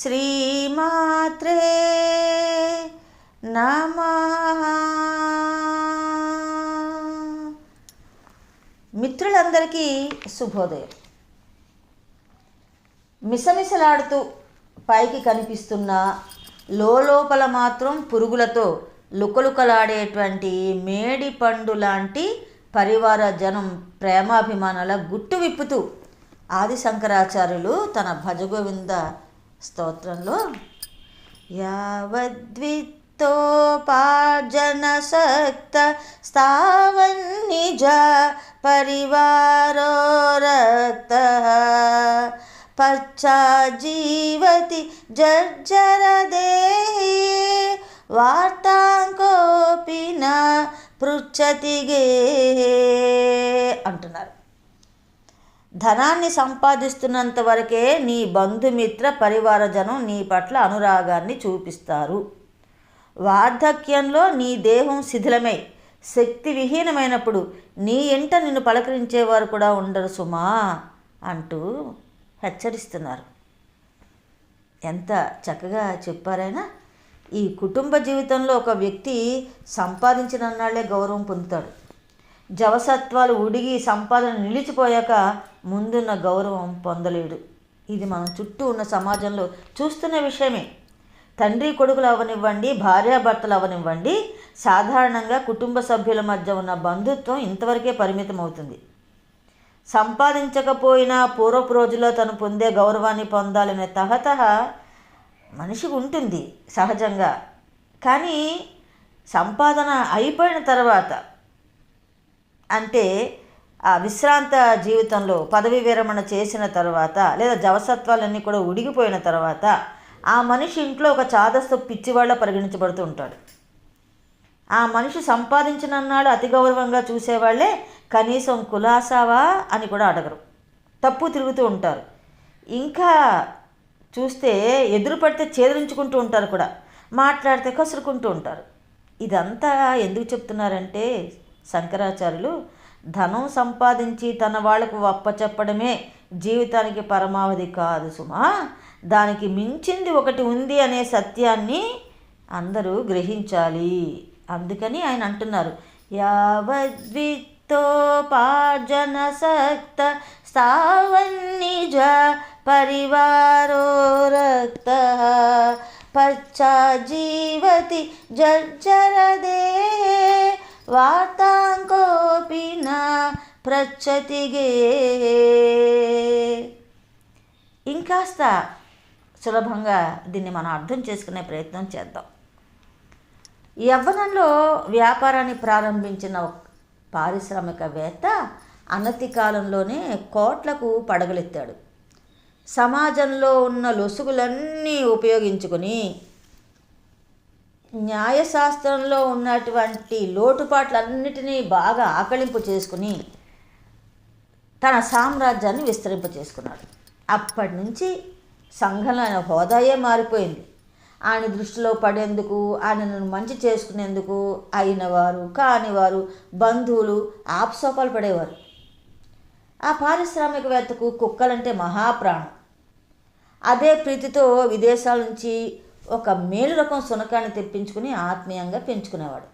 శ్రీమాత్రే నమ. మిత్రులందరికీ శుభోదయం. మిసమిసలాడుతూ పైకి కనిపిస్తున్న లోపల మాత్రం పురుగులతో లుకలుకలాడేటువంటి మేడి పండు లాంటి పరివార జనం ప్రేమాభిమానాల గుట్టు విప్పుతూ ఆది శంకరాచార్యులు తన భజగోవింద స్తోత్రంలో. యావద్విత్తోపార్జనసక్త స్థావన్నిజ పరివారో రక్త పశ్చాజీవతి జర్జరదేహి వార్తాంకోపి పృచ్చతి గే అంటున్నారు. ధనాన్ని సంపాదిస్తున్నంత వరకే నీ బంధుమిత్ర పరివారజనం నీ పట్ల అనురాగాన్ని చూపిస్తారు. వార్ధక్యంలో నీ దేహం శిథిలమై శక్తి విహీనమైనప్పుడు నీ ఇంట నిన్ను పలకరించేవారు కూడా ఉండరు సుమా అంటూ హెచ్చరిస్తున్నారు. ఎంత చక్కగా చెప్పారైనా? ఈ కుటుంబ జీవితంలో ఒక వ్యక్తి సంపాదించిన నాళ్ళే గౌరవం పొందుతాడు. జవసత్వాలు ఉడిగి సంపాదన నిలిచిపోయాక ముందున్న గౌరవం పొందలేడు. ఇది మనం చుట్టూ ఉన్న సమాజంలో చూస్తున్న విషయమే. తండ్రి కొడుకులు అవనివ్వండి భార్యాభర్తలు అవనివ్వండి సాధారణంగా కుటుంబ సభ్యుల మధ్య ఉన్న బంధుత్వం ఇంతవరకే పరిమితం అవుతుంది సంపాదించకపోయినా పూర్వపు రోజుల్లో తను పొందే గౌరవాన్ని పొందాలనే తహతహ మనిషికి ఉంటుంది సహజంగా. కానీ సంపాదన అయిపోయిన తర్వాత అంటే ఆ విశ్రాంత జీవితంలో పదవి విరమణ చేసిన తర్వాత లేదా జవసత్వాలన్నీ కూడా ఉడిగిపోయిన తర్వాత ఆ మనిషి ఇంట్లో ఒక చాదస్తు పిచ్చివాళ్ళ పరిగణించబడుతూ ఉంటాడు. ఆ మనిషి సంపాదించినన్నాడు అతి గౌరవంగా చూసేవాళ్ళే కనీసం కులాసావా అని కూడా అడగరు. తప్పు తిరుగుతూ ఉంటారు. ఇంకా చూస్తే ఎదురు పడితే చేదరించుకుంటూ ఉంటారు కూడా. మాట్లాడితే కసురుకుంటూ ఉంటారు. ఇదంతా ఎందుకు చెప్తున్నారంటే శంకరాచార్యులు ధనం సంపాదించి తన వాళ్ళకు అప్పచెప్పడమే జీవితానికి పరమావధి కాదు సుమా. దానికి మించింది ఒకటి ఉంది అనే సత్యాన్ని అందరూ గ్రహించాలి. అందుకని ఆయన అంటున్నారు యావద్విత్తోపార్జన సక్త స్థావన్నిజ పరివారో రక్త పశ్చాజీవతి జర్జరదే వార్తాంకోపి నా ప్రచ్చతిగే ఇంకాస్త సులభంగా దీన్ని మనం అర్థం చేసుకునే ప్రయత్నం చేద్దాం. యవ్వనంలో వ్యాపారాన్ని ప్రారంభించిన పారిశ్రామికవేత్త అనతి కాలంలోనే కోట్లకు పడగలెత్తాడు. సమాజంలో ఉన్న లొసుగులన్నీ ఉపయోగించుకొని న్యాయశాస్త్రంలో ఉన్నటువంటి లోటుపాట్లన్నిటినీ బాగా ఆకలింపు చేసుకుని తన సామ్రాజ్యాన్ని విస్తరింప చేసుకున్నాడు అప్పటి నుంచి సంఘంలో ఆయన హోదాయే మారిపోయింది. ఆయన దృష్టిలో పడేందుకు ఆయనను మంచి చేసుకునేందుకు అయినవారు కానివారు బంధువులు ఆప్సోపాలు పడేవారు. ఆ పారిశ్రామికవేత్తకు కుక్కలంటే మహాప్రాణం. అదే ప్రీతితో విదేశాల నుంచి ఒక మేలు రకం సునకాన్ని తెప్పించుకుని ఆత్మీయంగా పెంచుకునేవాడు.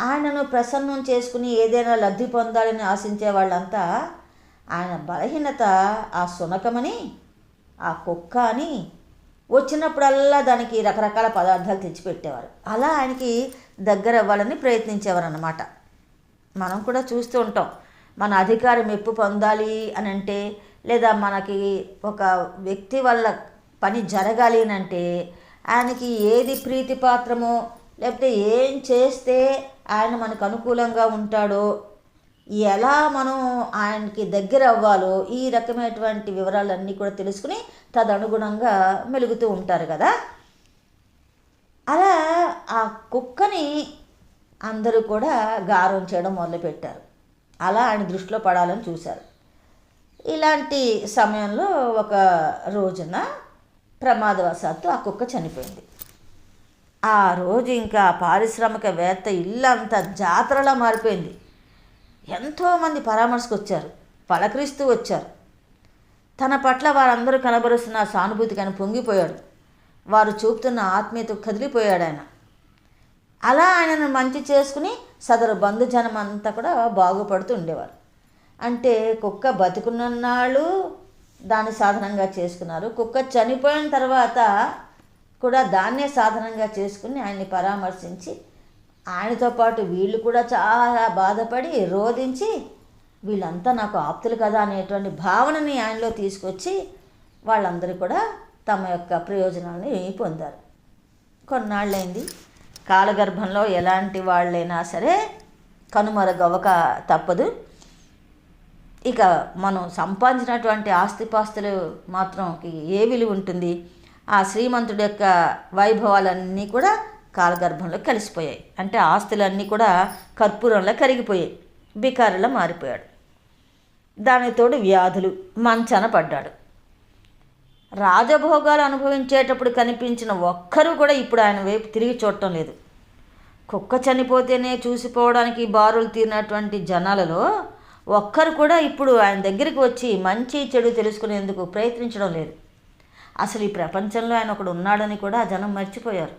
ఆయనను ప్రసన్నం చేసుకుని ఏదైనా లబ్ధి పొందాలని ఆశించే వాళ్ళంతా ఆయన బలహీనత ఆ సునకమని ఆ కుక్క అని వచ్చినప్పుడల్లా దానికి రకరకాల పదార్థాలు తెచ్చిపెట్టేవారు. అలా ఆయనకి దగ్గర అవ్వాలని ప్రయత్నించేవారు అన్నమాట మనం కూడా చూస్తూ ఉంటాం మన అధికారం మెప్పు పొందాలి అని అంటే లేదా మనకి ఒక వ్యక్తి వల్ల పని జరగాలి అని అంటే ఆయనకి ఏది ప్రీతిపాత్రమో లేకపోతే ఏం చేస్తే ఆయన మనకు అనుకూలంగా ఉంటాడో ఎలా మనం ఆయనకి దగ్గర అవ్వాలో ఈ రకమైనటువంటి వివరాలన్నీ కూడా తెలుసుకుని తదనుగుణంగా మెలుగుతూ ఉంటారు కదా. అలా ఆ కుక్కని అందరూ కూడా గారం చేయడం మొదలుపెట్టారు. అలా ఆయన దృష్టిలో పడాలని చూశారు. ఇలాంటి సమయంలో ఒక రోజున ప్రమాదవశాత్తు ఆ కుక్క చనిపోయింది. ఆ రోజు ఇంకా పారిశ్రామికవేత్త ఇల్లంతా జాతరలా మారిపోయింది. ఎంతోమంది పరామర్శకు వచ్చారు పలకరిస్తూ వచ్చారు. తన పట్ల వారందరూ కనబరుస్తున్న సానుభూతి కానీ పొంగిపోయాడు. వారు చూపుతున్న ఆత్మీయత కదిలిపోయాడు ఆయన. అలా ఆయనను మంచి చేసుకుని సదరు బంధుజనం అంతా కూడా బాగుపడుతూ ఉండేవారు. అంటే కుక్క బతుకున్నన్నాళ్ళు దాన్ని సాధనంగా చేసుకున్నారు. కుక్క చనిపోయిన తర్వాత కూడా దాన్నే సాధనంగా చేసుకుని ఆయన్ని పరామర్శించి ఆయనతో పాటు వీళ్ళు కూడా చాలా బాధపడి రోధించి వీళ్ళంతా నాకు ఆప్తులు కదా అనేటువంటి భావనని ఆయనలో తీసుకొచ్చి వాళ్ళందరూ కూడా తమ యొక్క ప్రయోజనాన్ని పొందారు. కొన్నాళ్ళైంది. కాలగర్భంలో ఎలాంటి వాళ్ళైనా సరే కనుమరుగవక తప్పదు. ఇక మనం సంపాదించినటువంటి ఆస్తిపాస్తులు మాత్రం ఏ విలువ ఉంటుంది? ఆ శ్రీమంతుడి యొక్క వైభవాలన్నీ కూడా కాలగర్భంలో కలిసిపోయాయి. అంటే ఆస్తులన్నీ కూడా కర్పూరంలో కరిగిపోయాయి. బికారులా మారిపోయాడు. దానితోడు వ్యాధులు మంచాన పడ్డాడు. రాజభోగాలు అనుభవించేటప్పుడు కనిపించిన ఒక్కరూ కూడా ఇప్పుడు ఆయన వైపు తిరిగి చూడటం లేదు. కుక్క చనిపోతేనే చూసిపోవడానికి బారులు తీరినటువంటి జనాలలో ఒక్కరు కూడా ఇప్పుడు ఆయన దగ్గరికి వచ్చి మంచి చెడు తెలుసుకునేందుకు ప్రయత్నించడం లేదు. అసలు ఈ ప్రపంచంలో ఆయన ఒకడు ఉన్నాడని కూడా జనం మర్చిపోయారు.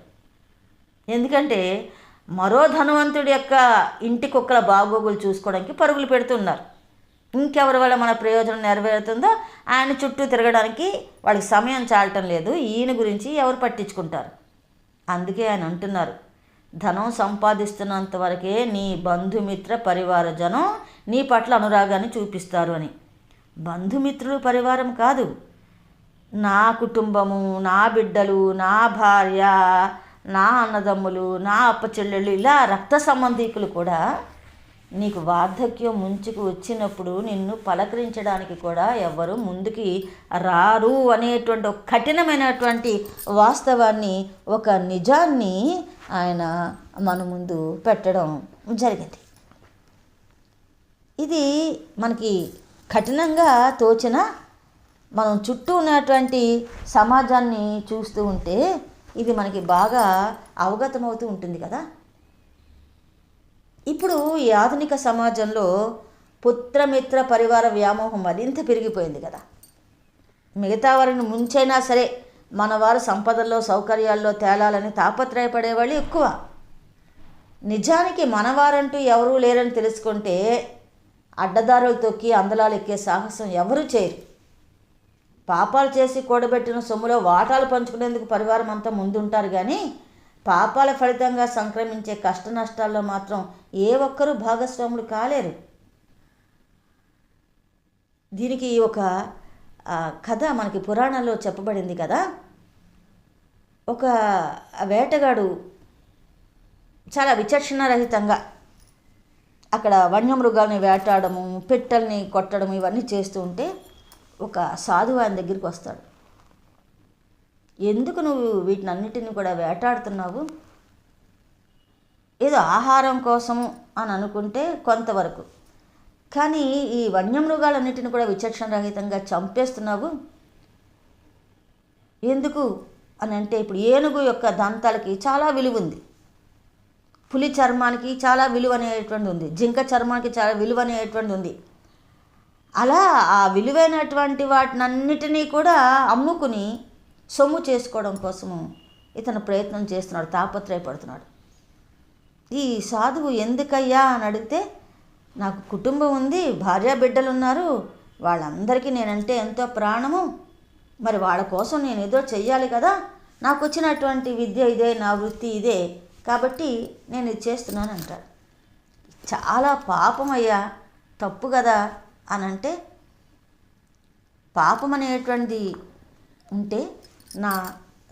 ఎందుకంటే మరో ధనవంతుడి యొక్క ఇంటి కుక్కల బాగోగులు చూసుకోవడానికి పరుగులు పెడుతున్నారు. ఇంకెవరి వల్ల మన ప్రయోజనం నెరవేరుతుందో ఆయన చుట్టూ తిరగడానికి వాళ్ళకి సమయం చాలటం లేదు. ఈయన గురించి ఎవరు పట్టించుకుంటారు? అందుకే ఆయన అంటున్నారు. ధనం సంపాదిస్తున్నంత వరకే నీ బంధుమిత్ర పరివార జనం నీ పట్ల అనురాగాన్ని చూపిస్తారు అని. బంధుమిత్రులు పరివారం కాదు. నా కుటుంబము నా బిడ్డలు నా భార్య నా అన్నదమ్ములు నా అప్పచెల్లెళ్ళు ఇలా రక్త సంబంధీకులు కూడా నీకు వార్ధక్యం ముంచుకు వచ్చినప్పుడు నిన్ను పలకరించడానికి కూడా ఎవరు ముందుకి రారు అనేటువంటి ఒక కఠినమైనటువంటి వాస్తవాన్ని ఒక నిజాన్ని ఆయన మన ముందు పెట్టడం జరిగింది. ఇది మనకి కఠినంగా తోచిన మనం చుట్టూ ఉన్నటువంటి సమాజాన్ని చూస్తూ ఉంటే ఇది మనకి బాగా అవగతమవుతూ ఉంటుంది కదా. ఇప్పుడు ఈ ఆధునిక సమాజంలో పుత్రమిత్ర పరివార వ్యామోహం మరింత పెరిగిపోయింది కదా. మిగతా వారిని ముంచైనా సరే మనవారు సంపదల్లో సౌకర్యాల్లో తేలాలని తాపత్రయపడేవాళ్ళు ఎక్కువ. నిజానికి మనవారంటూ ఎవరూ లేరని తెలుసుకుంటే అడ్డదారులు తొక్కి అందలాలు ఎక్కే సాహసం ఎవరూ చేయరు. పాపాలు చేసి కూడబెట్టిన సొమ్ములో వాటాలు పంచుకునేందుకు పరివారం అంతా ముందుంటారు కానీ పాపాల ఫలితంగా సంక్రమించే కష్ట నష్టాల్లో మాత్రం ఏ ఒక్కరూ భాగస్వాములు కాలేరు. దీనికి ఒక కథ మనకి పురాణంలో చెప్పబడింది కదా. ఒక వేటగాడు చాలా విచక్షణారహితంగా అక్కడ వన్యమృగాల్ని వేటాడము పెట్టల్ని కొట్టడం ఇవన్నీ చేస్తూ ఉంటే ఒక సాధువు ఆయన దగ్గరికి వస్తాడు. ఎందుకు నువ్వు వీటినన్నిటిని కూడా వేటాడుతున్నావు? ఏదో ఆహారం కోసము అని అనుకుంటే కొంతవరకు కానీ ఈ వన్యమృగాలన్నిటిని కూడా విచక్షణరహితంగా చంపేస్తున్నావు? ఎందుకు అని అంటే ఇప్పుడు ఏనుగు యొక్క దంతాలకి చాలా విలువ ఉంది పులి చర్మానికి చాలా విలువ అనేటువంటి ఉంది. జింక చర్మానికి చాలా విలువ అనేటువంటి ఉంది. అలా ఆ విలువైనటువంటి వాటినన్నిటినీ కూడా అమ్ముకుని సొమ్ము చేసుకోవడం కోసము ఇతను ప్రయత్నం చేస్తున్నాడు తాపత్రయపడుతున్నాడు. ఈ సాధువు ఎందుకయ్యా అని అడిగితే నాకు కుటుంబం ఉంది భార్య బిడ్డలు ఉన్నారు వాళ్ళందరికీ నేనంటే ఎంతో ప్రాణము. మరి వాళ్ళ కోసం నేను ఏదో చెయ్యాలి కదా? నాకు వచ్చినటువంటి విద్య ఇదే నా వృత్తి ఇదే. కాబట్టి నేను ఇది చేస్తున్నాను అంటాడు చాలా పాపం అయ్యా తప్పు కదా అని అంటే పాపం అనేటువంటిది ఉంటే నా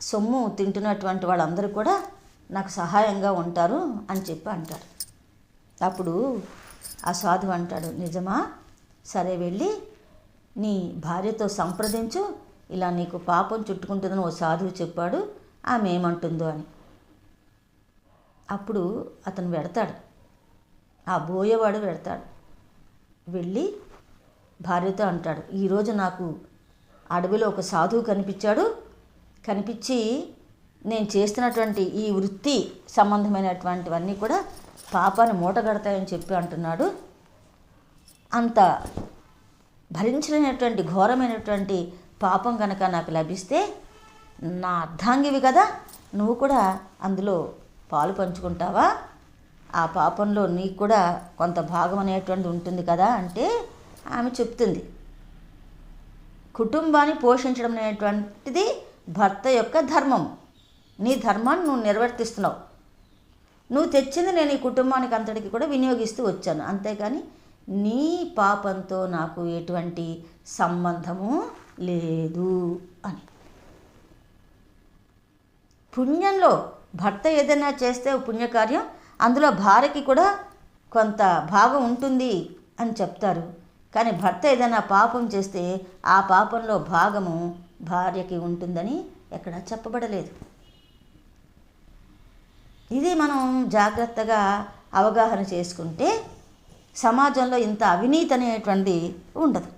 సొమ్ము తింటున్నటువంటి వాళ్ళందరూ కూడా నాకు సహాయంగా ఉంటారు అని చెప్పి అంటారు. అప్పుడు ఆ సాధువు అంటాడు నిజమా? సరే వెళ్ళి నీ భార్యతో సంప్రదించు ఇలా నీకు పాపం చుట్టుకుంటుందని ఓ సాధువు చెప్పాడు ఆమె ఏమంటుందో అని. అప్పుడు అతను వెడతాడు. ఆ బోయేవాడు వెడతాడు. వెళ్ళి భార్యతో అంటాడు ఈరోజు నాకు అడవిలో ఒక సాధువు కనిపించాడు. కనిపించి నేను చేస్తున్నటువంటి ఈ వృత్తి సంబంధమైనటువంటివన్నీ కూడా పాపాన్ని మూటగడతాయని చెప్పి అంటున్నాడు. అంత భరించలేనటువంటి ఘోరమైనటువంటి పాపం కనుక నాకు లభిస్తే నా అర్ధాంగివి కదా నువ్వు కూడా అందులో పాలు పంచుకుంటావా? ఆ పాపంలో నీకు కూడా కొంత భాగం అనేటువంటి ఉంటుంది కదా అంటే ఆమె చెప్తుంది. కుటుంబాన్ని పోషించడం అనేటువంటిది భర్త యొక్క ధర్మం. నీ ధర్మాన్ని నువ్వు నిర్వర్తిస్తున్నావు. నువ్వు తెచ్చింది నేను ఈ కుటుంబానికి అంతటికి కూడా వినియోగిస్తూ వచ్చాను. అంతేగాని నీ పాపంతో నాకు ఎటువంటి సంబంధము లేదు అని. పుణ్యంలో భర్త ఏదైనా చేస్తే పుణ్యకార్యం అందులో భార్యకి కూడా కొంత భాగం ఉంటుంది అని చెప్తారు. కానీ భర్త ఏదైనా పాపం చేస్తే ఆ పాపంలో భాగము భార్యకి ఉంటుందని ఎక్కడా చెప్పబడలేదు. ఇది మనం జాగ్రత్తగా అవగాహన చేసుకుంటే సమాజంలో ఇంత అవినీతి అనేటువంటిది ఉండదు.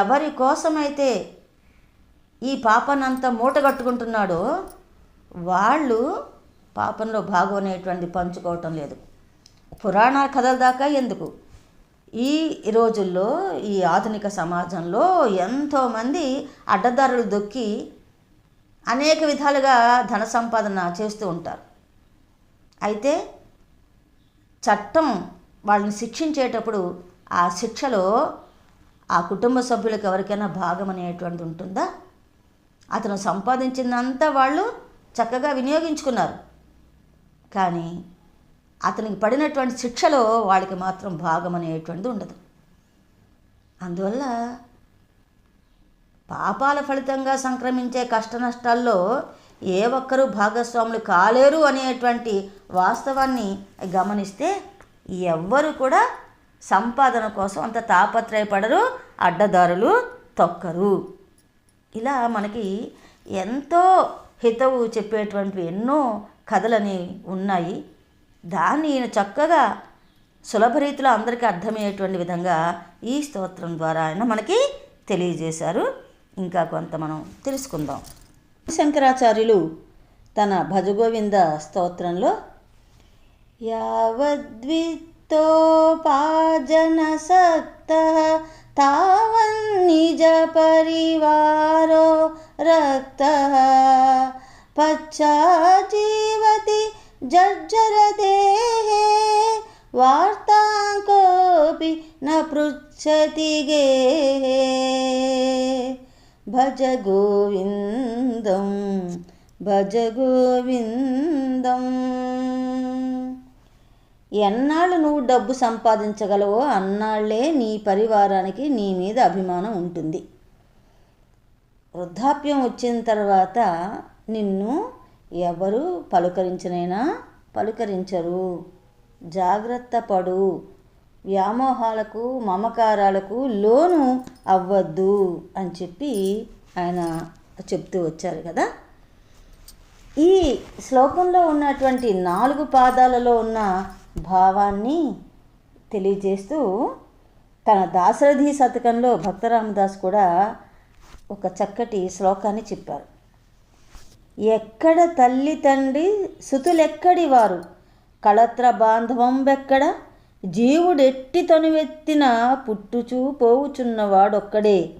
ఎవరి కోసమైతే ఈ పాపనంతా మూటగట్టుకుంటున్నాడో వాళ్ళు పాపంలో భాగం అనేటువంటిది పంచుకోవటం లేదు. పురాణ కథల దాకా ఎందుకు? ఈ రోజుల్లో ఈ ఆధునిక సమాజంలో ఎంతోమంది అడ్డదారులు దొక్కి అనేక విధాలుగా ధన సంపాదన చేస్తూ ఉంటారు. అయితే చట్టం వాళ్ళని శిక్షించేటప్పుడు ఆ శిక్షలో ఆ కుటుంబ సభ్యులకు ఎవరికైనా భాగం అనేటువంటిది ఉంటుందా? అతను సంపాదించిందంతా వాళ్ళు చక్కగా వినియోగించుకున్నారు. కానీ అతనికి పడినటువంటి శిక్షలో వాళ్ళకి మాత్రం భాగం అనేటువంటిది ఉండదు. అందువల్ల పాపాల ఫలితంగా సంక్రమించే కష్ట నష్టాల్లో ఏ ఒక్కరూ భాగస్వాములు కాలేరు అనేటువంటి వాస్తవాన్ని గమనిస్తే ఎవ్వరు కూడా సంపాదన కోసం అంత తాపత్రయపడరు అడ్డదారులు తొక్కరు. ఇలా మనకి ఎంతో హితవు చెప్పేటువంటి ఎన్నో కథలని ఉన్నాయి. దాన్ని ఈయన చక్కగా సులభ రీతిలో అందరికీ అర్థమయ్యేటువంటి విధంగా ఈ స్తోత్రం ద్వారా ఆయన మనకి తెలియజేశారు. ఇంకా కొంత మనం తెలుసుకుందాం. శంకరాచార్యులు తన భజగోవింద స్తోత్రంలో यावद्वित्तोपाजनसक्तः तावन्निजपरिवारो रक्तः पश्चा जीवति जर्जरतेः वार्तां कोऽपि न पृच्छति गेहे। भज गोविन्दं भज गोविन्दम्। ఎన్నాళ్ళు నువ్వు డబ్బు సంపాదించగలవో అన్నాళ్ళే నీ పరివారానికి నీ మీద అభిమానం ఉంటుంది. వృద్ధాప్యం వచ్చిన తర్వాత నిన్ను ఎవరు పలుకరించినైనా పలుకరించరు. జాగ్రత్త పడు. వ్యామోహాలకు మమకారాలకు లోను అవ్వద్దు అని చెప్పి ఆయన చెప్తూ వచ్చారు కదా. ఈ శ్లోకంలో ఉన్నటువంటి నాలుగు పాదాలలో ఉన్న భావాన్ని తెలియజేస్తూ తన దాశరథి శతకంలో భక్తరామదాస్ కూడా ఒక చక్కటి శ్లోకాన్ని చెప్పారు. ఎక్కడ తల్లి తండ్రి సుతులెక్కడి వారు? కళత్ర బాంధవం వెక్కడ? జీవుడెట్టి తనువెత్తిన పుట్టుచూ పోవుచున్నవాడొక్కడే.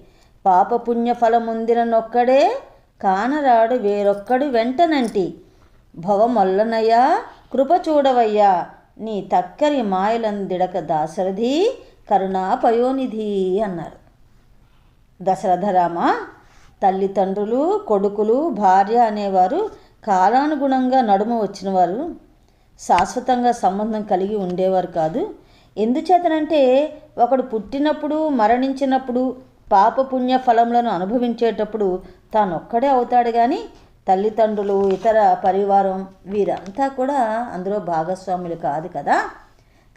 పాపపుణ్య ఫలముందిననొక్కడే కానరాడు వేరొక్కడు వెంటనంటి. భవమొల్లనయ్యా కృప చూడవయ్యా నీ తక్కరి మాయలందిడక దాశరథి కరుణా పయోనిధి అన్నారు దశరథరామ తల్లిదండ్రులు కొడుకులు భార్య అనేవారు కాలానుగుణంగా నడుమ వచ్చినవారు శాశ్వతంగా సంబంధం కలిగి ఉండేవారు కాదు. ఎందుచేతనంటే ఒకడు పుట్టినప్పుడు మరణించినప్పుడు పాపపుణ్య ఫలములను అనుభవించేటప్పుడు తానొక్కడే అవుతాడు కానీ తల్లిదండ్రులు ఇతర పరివారం వీరంతా కూడా అందులో భాగస్వాములు కాదు కదా?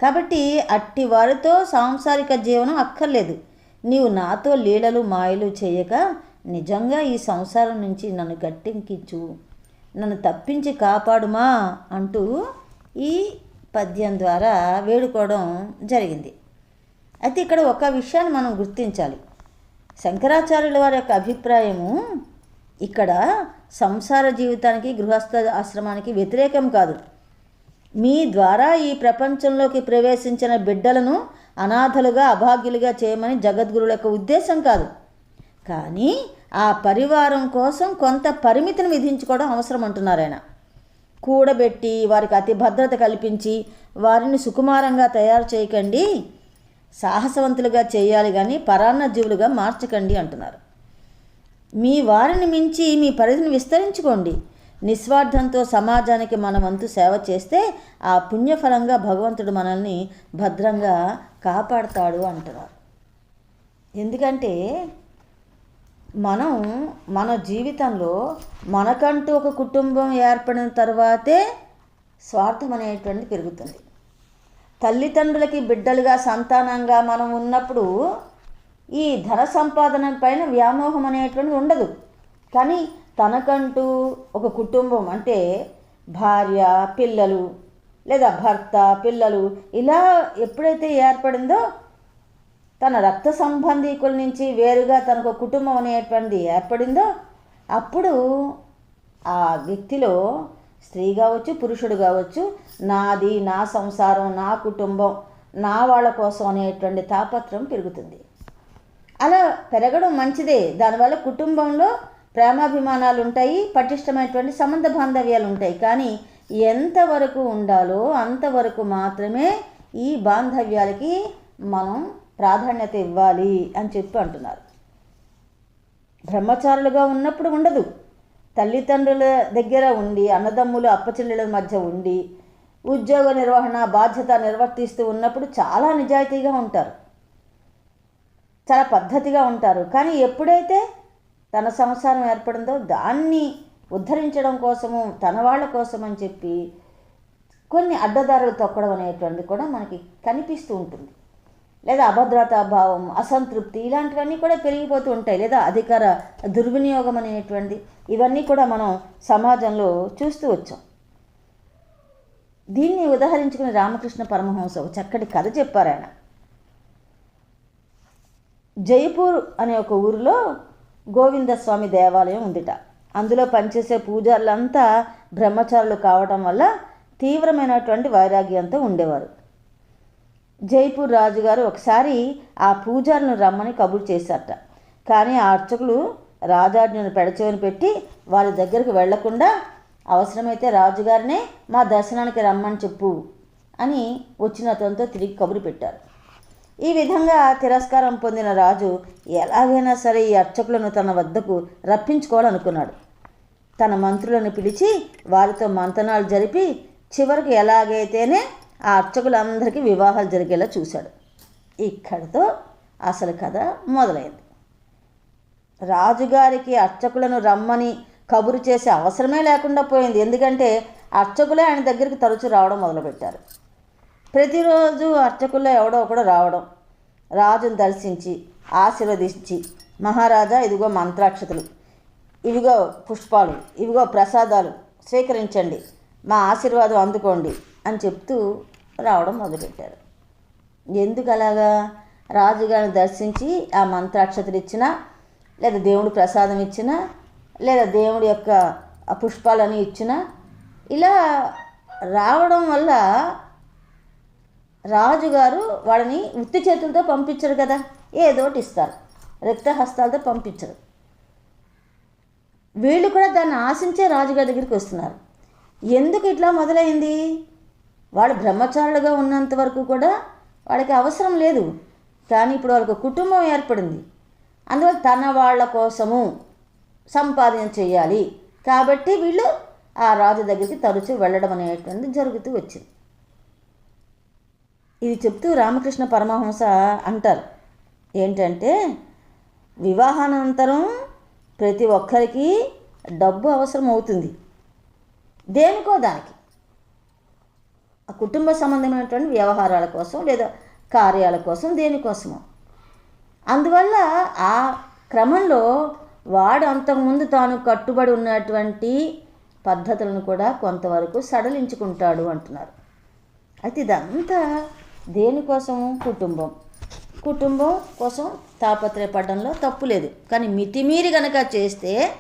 కాబట్టి అట్టి వారితో సాంసారిక జీవనం అక్కర్లేదు. నీవు నాతో లీలలు మాయలు చేయక నిజంగా ఈ సంసారం నుంచి నన్ను గట్టెంకించు. నన్ను తప్పించి కాపాడుమా? అంటూ ఈ పద్యం ద్వారా వేడుకోవడం జరిగింది. అయితే ఇక్కడ ఒక విషయాన్ని మనం గుర్తించాలి. శంకరాచార్యుల వారి యొక్క అభిప్రాయము ఇక్కడ సంసార జీవితానికి గృహస్థ ఆశ్రమానికి వ్యతిరేకం కాదు. మీ ద్వారా ఈ ప్రపంచంలోకి ప్రవేశించిన బిడ్డలను అనాథలుగా అభాగ్యులుగా చేయమని జగద్గురుల యొక్క ఉద్దేశం కాదు. కానీ ఆ పరివారం కోసం కొంత పరిమితిని విధించుకోవడం అవసరం అంటున్నారు ఆయన. కూడబెట్టి వారికి అతి భద్రత కల్పించి వారిని సుకుమారంగా తయారు చేయకండి. సాహసవంతులుగా చేయాలి కానీ పరాన్న జీవులుగా మార్చకండి అంటున్నారు. మీ వారిని మించి మీ పరిధిని విస్తరించుకోండి. నిస్వార్థంతో సమాజానికి మన వంతు సేవ చేస్తే ఆ పుణ్యఫలంగా భగవంతుడు మనల్ని భద్రంగా కాపాడతాడు అంటున్నారు. ఎందుకంటే మనం మన జీవితంలో మనకంటూ ఒక కుటుంబం ఏర్పడిన తర్వాతే స్వార్థం అనేటువంటిది పెరుగుతుంది. తల్లిదండ్రులకి బిడ్డలుగా సంతానంగా మనం ఉన్నప్పుడు ఈ ధన సంపాదన పైన వ్యామోహం అనేటువంటిది ఉండదు. కానీ తనకంటూ ఒక కుటుంబం అంటే భార్య పిల్లలు లేదా భర్త పిల్లలు ఇలా ఎప్పుడైతే ఏర్పడిందో తన రక్త సంబంధీకుల నుంచి వేరుగా తనకు ఒక కుటుంబం అనేటువంటిది ఏర్పడిందో అప్పుడు ఆ వ్యక్తిలో స్త్రీ కావచ్చు పురుషుడు కావచ్చు నాది నా సంసారం నా కుటుంబం నా వాళ్ళ కోసం అనేటువంటి తాపత్రం పెరుగుతుంది. అలా పెరగడం మంచిదే. దానివల్ల కుటుంబంలో ప్రేమాభిమానాలు ఉంటాయి పటిష్టమైనటువంటి సంబంధ బాంధవ్యాలు ఉంటాయి కానీ ఎంతవరకు ఉండాలో అంతవరకు మాత్రమే ఈ బాంధవ్యాలకి మనం ప్రాధాన్యత ఇవ్వాలి అని చెప్పి అంటున్నారు. బ్రహ్మచారులుగా ఉన్నప్పుడు ఉండదు. తల్లిదండ్రుల దగ్గర ఉండి అన్నదమ్ములు అప్పచెల్లెల మధ్య ఉండి ఉద్యోగ నిర్వహణ బాధ్యత నిర్వర్తిస్తూ ఉన్నప్పుడు చాలా నిజాయితీగా ఉంటారు. చాలా పద్ధతిగా ఉంటారు. కానీ ఎప్పుడైతే తన సంసారం ఏర్పడిందో దాన్ని ఉద్ధరించడం కోసము తన వాళ్ళ కోసం అని చెప్పి కొన్ని అడ్డదారులు తొక్కడం అనేటువంటిది కూడా మనకి కనిపిస్తూ ఉంటుంది. లేదా అభద్రతా భావం అసంతృప్తి ఇలాంటివన్నీ కూడా పెరిగిపోతూ ఉంటాయి. లేదా అధికార దుర్వినియోగం అనేటువంటిది ఇవన్నీ కూడా మనం సమాజంలో చూస్తూ వచ్చాం. దీన్ని ఉదాహరించుకుని రామకృష్ణ పరమహంస ఒక చక్కటి కథ చెప్పారు ఆయన. జైపూర్ అనే ఒక ఊరిలో గోవిందస్వామి దేవాలయం ఉందిట. అందులో పనిచేసే పూజారులంతా బ్రహ్మచారులు కావటం వల్ల తీవ్రమైనటువంటి వైరాగ్యంతో ఉండేవారు. జైపూర్ రాజుగారు ఒకసారి ఆ పూజారులను రమ్మని కబురు చేశారట. కానీ ఆ అర్చకులు రాజాజ్ఞను పెడచెవిని పెట్టి వారి దగ్గరికి వెళ్ళకుండా అవసరమైతే రాజుగారినే మా దర్శనానికి రమ్మని చెప్పు అని వచ్చిన అతనితో తిరిగి కబురు పెట్టారు. ఈ విధంగా తిరస్కారం పొందిన రాజు ఎలాగైనా సరే ఈ అర్చకులను తన వద్దకు రప్పించుకోవాలనుకున్నాడు. తన మంత్రులను పిలిచి వారితో మంతనాలు జరిపి చివరికి ఎలాగైతేనే ఆ అర్చకులందరికీ వివాహాలు జరిగేలా చూశాడు. ఇక్కడితో అసలు కథ మొదలైంది. రాజుగారికి అర్చకులను రమ్మని కబురు చేసే అవసరమే లేకుండా పోయింది. ఎందుకంటే అర్చకులే ఆయన దగ్గరికి తరచూ రావడం మొదలుపెట్టారు. ప్రతిరోజు అర్చకుల్లో ఎవడో ఒకడు రావడం రాజును దర్శించి ఆశీర్వదించి మహారాజా ఇదిగో మంత్రాక్షతలు ఇవిగో పుష్పాలు ఇవిగో ప్రసాదాలు స్వీకరించండి మా ఆశీర్వాదం అందుకోండి అని చెప్తూ రావడం మొదలుపెట్టారు. ఎందుకు అలాగా? రాజుగారిని దర్శించి ఆ మంత్రాక్షతలు ఇచ్చినా లేదా దేవుడు ప్రసాదం ఇచ్చినా లేదా దేవుడి యొక్క పుష్పాలని ఇచ్చినా ఇలా రావడం వల్ల రాజుగారు వాళ్ళని ఉత్తి చేతులతో పంపించరు కదా ఏదోటి ఇస్తారు. రక్తహస్తాలతో పంపించరు. వీళ్ళు కూడా దాన్ని ఆశించే రాజుగారి దగ్గరికి వస్తున్నారు. ఎందుకు ఇట్లా మొదలైంది? వాళ్ళు బ్రహ్మచారులుగా ఉన్నంత వరకు కూడా వాళ్ళకి అవసరం లేదు. కానీ ఇప్పుడు వాళ్ళకు కుటుంబం ఏర్పడింది. అందువల్ల తన వాళ్ళ కోసము సంపాదన చేయాలి. కాబట్టి వీళ్ళు ఆ రాజు దగ్గరికి తరచూ వెళ్ళడం అనేటువంటిది జరుగుతూ వచ్చింది. ఇది చెప్తూ రామకృష్ణ పరమహంస అంటారు. ఏంటంటే వివాహానంతరం ప్రతి ఒక్కరికి డబ్బు అవసరం అవుతుంది దేనికో దానికి. ఆ కుటుంబ సంబంధమైనటువంటి వ్యవహారాల కోసం లేదా కార్యాల కోసం దేనికోసమో. అందువల్ల ఆ క్రమంలో వాడు అంతకుముందు తాను కట్టుబడి ఉన్నటువంటి పద్ధతులను కూడా కొంతవరకు సడలించుకుంటాడు అంటున్నారు. అయితే ఇదంతా దేనికోసం కుటుంబం. కుటుంబం కోసం తాపత్రయపడడంలో తప్పు లేదు. కానీ మితిమీరి గనక చేస్తే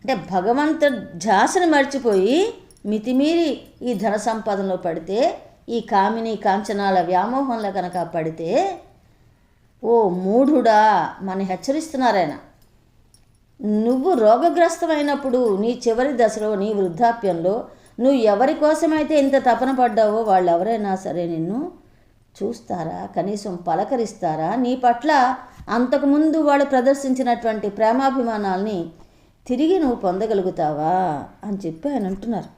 అంటే భగవంతుడు ఝాసను మర్చిపోయి మితిమీరి ఈ ధన సంపాదనలో పడితే ఈ కామిని కాంచనాల వ్యామోహంలో కనుక పడితే ఓ మూఢుడా మన హెచ్చరిస్తున్నారాయన. నువ్వు రోగగ్రస్తమైనప్పుడు నీ చివరి దశలో నీ వృద్ధాప్యంలో నువ్వు ఎవరి కోసమైతే ఇంత తపన పడ్డావో వాళ్ళు ఎవరైనా సరే నిన్ను చూస్తారా? కనీసం పలకరిస్తారా? నీ పట్ల అంతకుముందు వాళ్ళు ప్రదర్శించినటువంటి ప్రేమాభిమానాల్ని తిరిగి నువ్వు పొందగలుగుతావా అని చెప్పి ఆయన అంటున్నారు.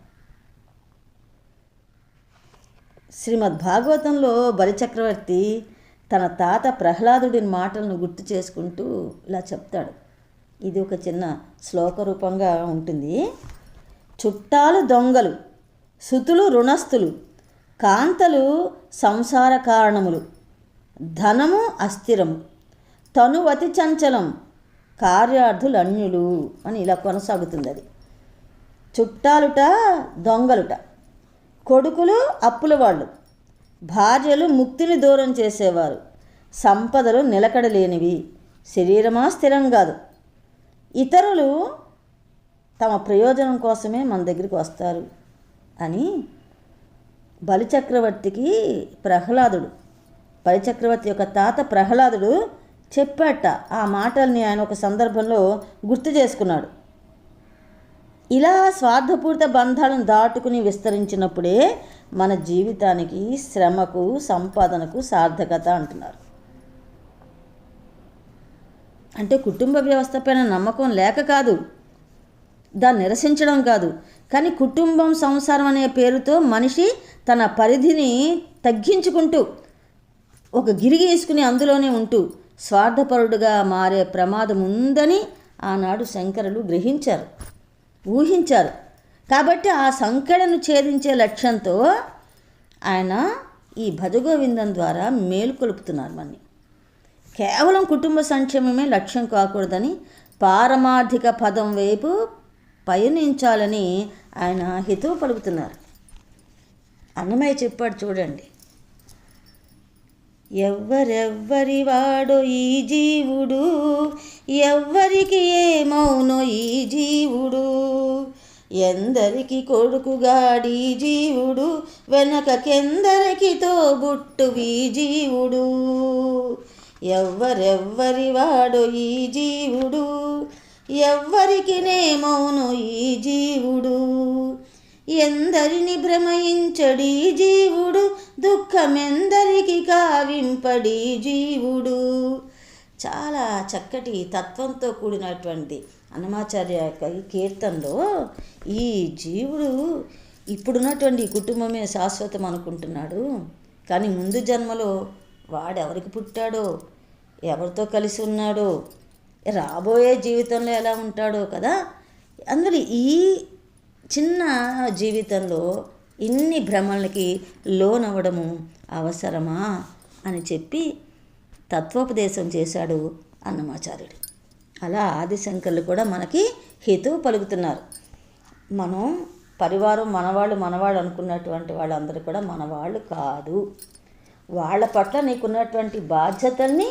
శ్రీమద్ భాగవతంలో బలిచక్రవర్తి తన తాత ప్రహ్లాదుడి మాటలను గుర్తు చేసుకుంటూ ఇలా చెప్తాడు. ఇది ఒక చిన్న శ్లోక రూపంగా ఉంటుంది. చుట్టాలు దొంగలు సుతులు రుణస్థులు కాంతలు సంసార కారణములు. ధనము అస్థిరము తను అతి చంచలం కార్యార్థులన్యులు అని ఇలా కొనసాగుతుంది అది చుట్టాలుట దొంగలుట కొడుకులు అప్పుల వాళ్ళు భార్యలు ముక్తిని దూరం చేసేవారు సంపదలు నిలకడలేనివి శరీరమా స్థిరం కాదు. ఇతరులు తమ ప్రయోజనం కోసమే మన దగ్గరికి వస్తారు అని బలిచక్రవర్తికి ప్రహ్లాదుడు బలిచక్రవర్తి యొక్క తాత ప్రహ్లాదుడు చెప్పాట ఆ మాటల్ని ఆయన ఒక సందర్భంలో గుర్తు చేసుకున్నాడు. ఇలా స్వార్థపూరిత బంధాలను దాటుకుని విస్తరించినప్పుడే మన జీవితానికి శ్రమకు సంపాదనకు సార్థకత అంటున్నారు. అంటే కుటుంబ వ్యవస్థ పైన నమ్మకం లేక కాదు. దాన్ని నిరసించడం కాదు. కానీ కుటుంబం సంసారం అనే పేరుతో మనిషి తన పరిధిని తగ్గించుకుంటూ ఒక గిరి వేసుకుని అందులోనే ఉంటూ స్వార్థపరుడుగా మారే ప్రమాదం ఉందని ఆనాడు శంకరులు గ్రహించారు ఊహించారు. కాబట్టి ఆ సంకడను ఛేదించే లక్ష్యంతో ఆయన ఈ భజగోవిందం ద్వారా మేలుకొలుపుతున్నారు మన్ని. కేవలం కుటుంబ సంక్షేమమే లక్ష్యం కాకూడదని పారమార్థిక పదం వైపు పయనించాలని ఆయన హితవు పలుకుతున్నారు. అన్నమయ్య చెప్పాడు చూడండి. ఎవ్వరెవ్వరి వాడో ఈ జీవుడు? ఎవ్వరికి ఏమౌనో ఈ జీవుడు? ఎందరికి కొడుకుగాడి జీవుడు? వెనకకెందరికి ఈ జీవుడు? ఎవ్వరెవ్వరి వాడో ఈ జీవుడు? ఎవ్వరికి నేమౌను ఈ జీవుడు? ఎందరిని భ్రమయించడి జీవుడు? దుఃఖమెందరికి కావింపడి జీవుడు? చాలా చక్కటి తత్వంతో కూడినటువంటి అన్నమాచార్య యొక్క ఈ కీర్తనలో ఈ జీవుడు ఇప్పుడున్నటువంటి కుటుంబమే శాశ్వతం అనుకుంటున్నాడు. కానీ ముందు జన్మలో వాడెవరికి పుట్టాడో? ఎవరితో కలిసి ఉన్నాడో? రాబోయే జీవితంలో ఎలా ఉంటాడో కదా. అందులో ఈ చిన్న జీవితంలో ఇన్ని భ్రమలకి లోనవ్వడము అవసరమా అని చెప్పి తత్వోపదేశం చేశాడు అన్నమాచార్యుడు. అలా ఆదిశంకర్లు కూడా మనకి హితువు పలుకుతున్నారు. మనం పరివారం మనవాళ్ళు మనవాళ్ళు అనుకున్నటువంటి వాళ్ళందరూ కూడా మనవాళ్ళు కాదు. వాళ్ళ పట్ల నీకున్నటువంటి బాధ్యతల్ని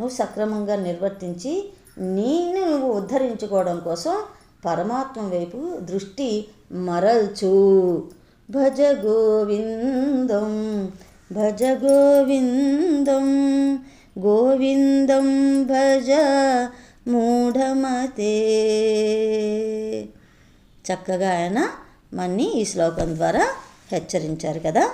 నువ్వు సక్రమంగా నిర్వర్తించి నిన్ను నువ్వు ఉద్ధరించుకోవడం కోసం పరమాత్మ వైపు దృష్టి మరల్చు. భజ గోవిందం భజ గోవిందం గోవిందం భజ మూఢమతే. చక్కగా ఆయన మన్ని ఈ శ్లోకం ద్వారా హెచ్చరించారు కదా.